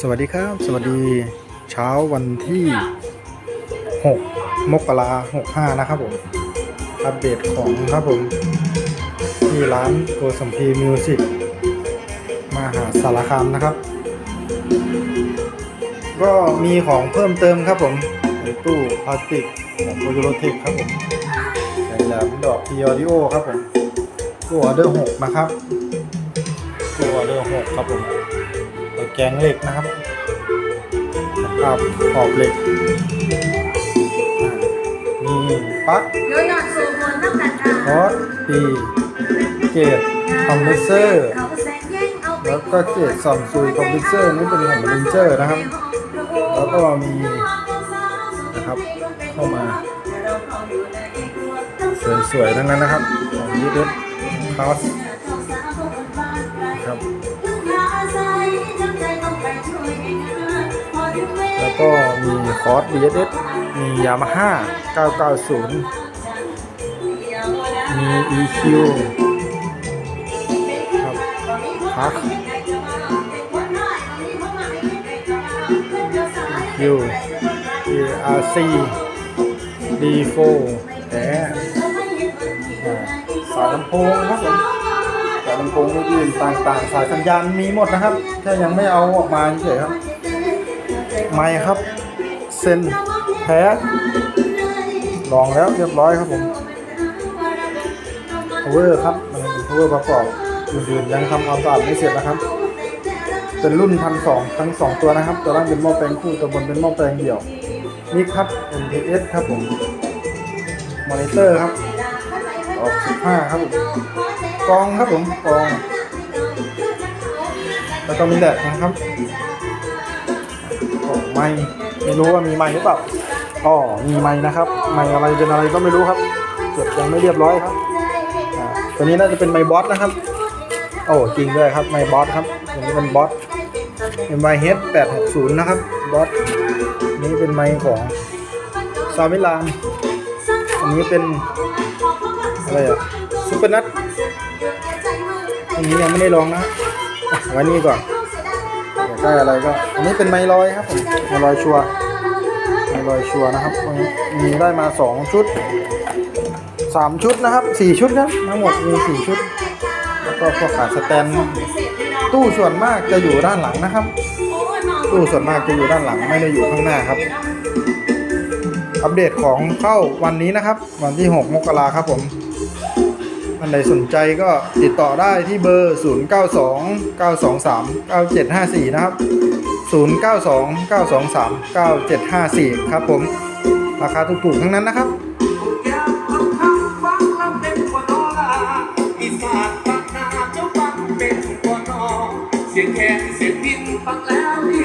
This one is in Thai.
สวัสดีครับ สวัสดีเช้าวันที่ 6 มกราหกห้านะครับผมอัปเดตของครับผม ที่ร้านโกสัมพีมิวสิกมหาสารคามนะครับ ก็มีของเพิ่มเติมครับผมเป็นตู้พลาสติกของโคโยโรเทคครับผมแหลมดอกพีออดิโอครับผมตู้ออเดอร์หกนะครับตู้ออเดอร์หกครับผม แกรงเหล็กนะครับกับขอบเหล็กอ่ามีปลั๊กโดยหยอดสูบมนต์ต้องกันค่ะคอสปีเกตคอมเพรสเซอร์เขาแสงแย่งเอาไปแล้วก็เกตซอมซุยคอมเพรสเซอร์นี่เป็นของลินเจอร์นะครับ แล้วก็มีนะครับเข้ามา สวยๆทั้งนั้นนะครับของยูเดสคอสครับ ก็มีคอร์ส DSS มียามาฮ่า990 มี EQ ครับพัก U ARC D4 แอร์สายลำโพงครับผมสายลำโพงอื่นต่างๆ สายสัญญาณมีหมดนะครับ แค่ยังไม่เอาออกมาเฉยครับ ไมค์ครับเซนแพ้ลองแล้วเรียบร้อยครับผม power ครับมันเป็น power ประกอบอื่นๆยังทำความสะอาดไม่เสร็จนะครับ เป็นรุ่นพันสองทั้งสองตัวนะครับ ตัวล่างเป็นหม้อแปลงคู่ตัวบนเป็นหม้อแปลงเดี่ยวนี่ครับ MTS ครับผมมอนิเตอร์ครับออก15ครับผมกองครับผมกอง แล้วก็มีแดดนะครับ ไม่ไม่รู้ว่ามีไม้หรือเปล่าอ๋อมีไม้นะครับไม้อะไรเป็นอะไรก็ไม่รู้ครับจดยังไม่เรียบร้อยครับอ่าตัวนี้น่าจะเป็นไม้บอสนะครับ โอ้จริงด้วยครับไม้บอสครับตัวนี้เป็นบอสเป็นไม้เฮด860 นะครับบอสนี่เป็นไม้ของซาวิลานอันนี้เป็นอะไรอะซุปเปอร์นัทอันนี้ยังไม่ได้ลองนะอะไว้นี่ก่อนากได้อะไรก็ อันนี้เป็นไมลอยครับผมไมลอยชัวร์ไมลอยชัวร์นะครับมีได้มาสองชุดสามชุดนะครับสี่ชุดครับทั้งหมดมีสี่ชุด แล้วก็พวกขาสแตนตู้ส่วนมากจะอยู่ด้านหลังนะครับ ตู้ส่วนมากจะอยู่ด้านหลังไม่ได้อยู่ข้างหน้าครับ อัปเดตของเข้าวันนี้นะครับ วันที่ 6 มกราครับผม ท่านใดสนใจก็ติดต่อได้ที่เบอร์ 0929239754 นะครับ 0929239754 ครับผม ราคาถูกๆทั้งนั้นนะครับเสียงแคนเสียงดินฟังแล้วดิ